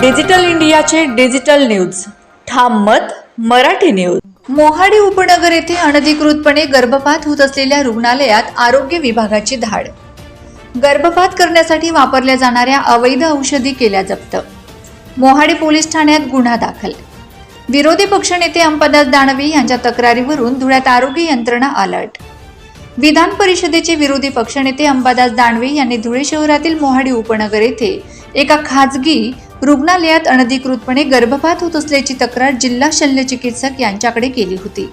Digital इंडियाचे digital news. ठाम मत मराठी न्यूज. मोहाडी उपनगर येथे अनधिकृतपणे गर्भपात होत असलेल्या रुग्णालयात आरोग्य विभागाची धाड. गर्भपात करण्यासाठी वापरल्या जाणाऱ्या अवैध औषधी केल्या जप्त. मोहाडी पोलीस ठाण्यात गुन्हा दाखल. विरोधी पक्षनेते अंबादास दानवे यांच्या तक्रारीवरून धुळ्यात आरोग्य यंत्रणा अलर्ट. विधान परिषदेचे विरोधी पक्षनेते अंबादास दानवे यांनी धुळे शहरातील मोहाडी उपनगर येथे एका खाजगी रुग्णालयात अनधिकृतपणे गर्भपात होत असल्याची तक्रार जिल्हा शल्यचिकित्सक यांच्याकडे केली होती.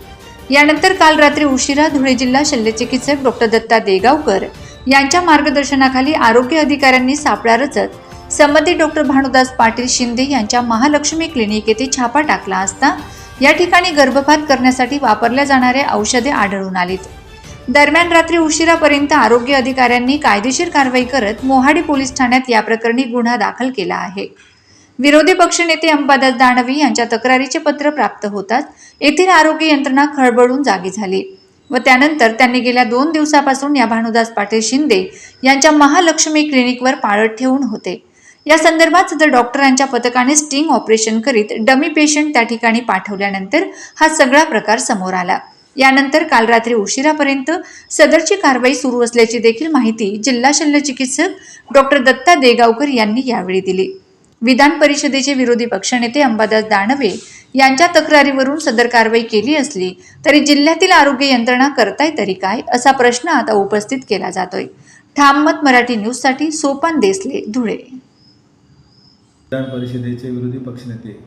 यानंतर काल रात्री उशिरा धुळे जिल्हा शल्यचिकित्सक डॉक्टर दत्ता देगावकर यांच्या मार्गदर्शनाखाली आरोग्य अधिकाऱ्यांनी सापळा रचत संबंधित डॉक्टर भानुदास पाटील शिंदे यांच्या महालक्ष्मी क्लिनिक येथे छापा टाकला असता या ठिकाणी गर्भपात करण्यासाठी वापरल्या जाणाऱ्या औषधे आढळून आलीत. दरम्यान रात्री उशिरापर्यंत आरोग्य अधिकाऱ्यांनी कायदेशीर कारवाई करत मोहाडी पोलीस ठाण्यात या प्रकरणी गुन्हा दाखल केला आहे. विरोधी पक्षनेते अंबादास दानवे यांच्या तक्रारीचे पत्र प्राप्त होताच येथील आरोग्य यंत्रणा खळबळून जागी झाली व त्यानंतर त्यांनी गेल्या दोन दिवसापासून या भानुदास पाटील शिंदे यांच्या महालक्ष्मी क्लिनिकवर पाळत ठेवून होते. या संदर्भात सदर डॉक्टरांच्या पथकाने स्टिंग ऑपरेशन करीत डमी पेशंट त्या ठिकाणी पाठवल्यानंतर हा सगळा प्रकार समोर आला. यानंतर काल रात्री उशिरापर्यंत सदरची कारवाई सुरू असल्याची देखील माहिती जिल्हा शल्य चिकित्सक डॉक्टर दत्ता देगावकर यांनी यावेळी दिली. विधान परिषदेचे विरोधी पक्षनेते अंबादास दानवे यांच्या तक्रारीवरून सदर कारवाई केली असली तरी जिल्ह्यातील आरोग्य यंत्रणा करताय तरी काय असा प्रश्न आता उपस्थित केला जातोय. ठाम मत मराठी न्यूजसाठी सोपान देसले धुळे. विधान परिषदेचे विरोधी पक्षनेते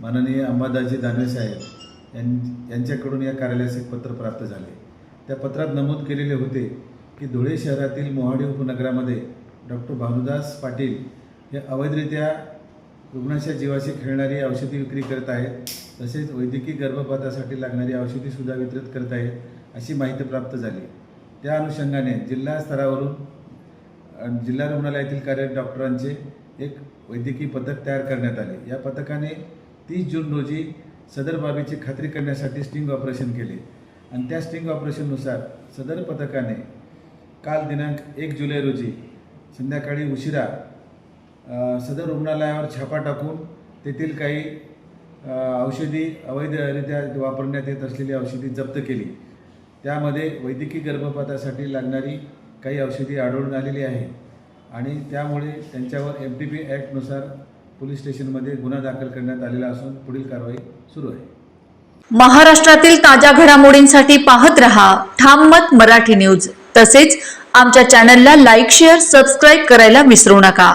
माननीय अंबादासजी दानवे साहेब यां यांच्याकडून या कार्यालयास एक पत्र प्राप्त झाले. त्या पत्रात नमूद केलेले होते की धुळे शहरातील मोहाडी उपनगरामध्ये डॉक्टर भानुदास पाटील हे अवैधरित्या रुग्णाच्या जीवाशी खेळणारी औषधी विक्री करत आहेत. तसेच वैद्यकीय गर्भपातासाठी लागणारी औषधीसुद्धा वितरित करत आहेत अशी माहिती प्राप्त झाली. त्या अनुषंगाने जिल्हा स्तरावरून जिल्हा रुग्णालयातील कार्यरत डॉक्टरांचे एक वैद्यकीय पथक तयार करण्यात आले. या पथकाने तीस जून रोजी सदर बाबीची खात्री करण्यासाठी स्टिंग ऑपरेशन केले. आणि त्या स्टिंग ऑपरेशननुसार सदर पथकाने काल दिनांक एक जुलै रोजी संध्याकाळी उशिरा सदर रुग्णालयावर छापा टाकून तेथील काही औषधी अवैधरित्या वापरण्यात येत असलेली औषधी जप्त केली. त्यामध्ये वैद्यकीय गर्भपातासाठी लागणारी काही औषधी आढळून आलेली आहे आणि त्यामुळे त्यांच्यावर एम टी पी ॲक्टनुसार पोलीस स्टेशनमध्ये गुन्हा दाखल करण्यात आलेला असून पुढील कारवाई सुरू आहे. महाराष्ट्रातील ताज्या घडामोडींसाठी पाहत रहा ठाम मत मराठी न्यूज. तसेच आमच्या चॅनलला लाईक शेअर सबस्क्राईब करायला विसरू नका.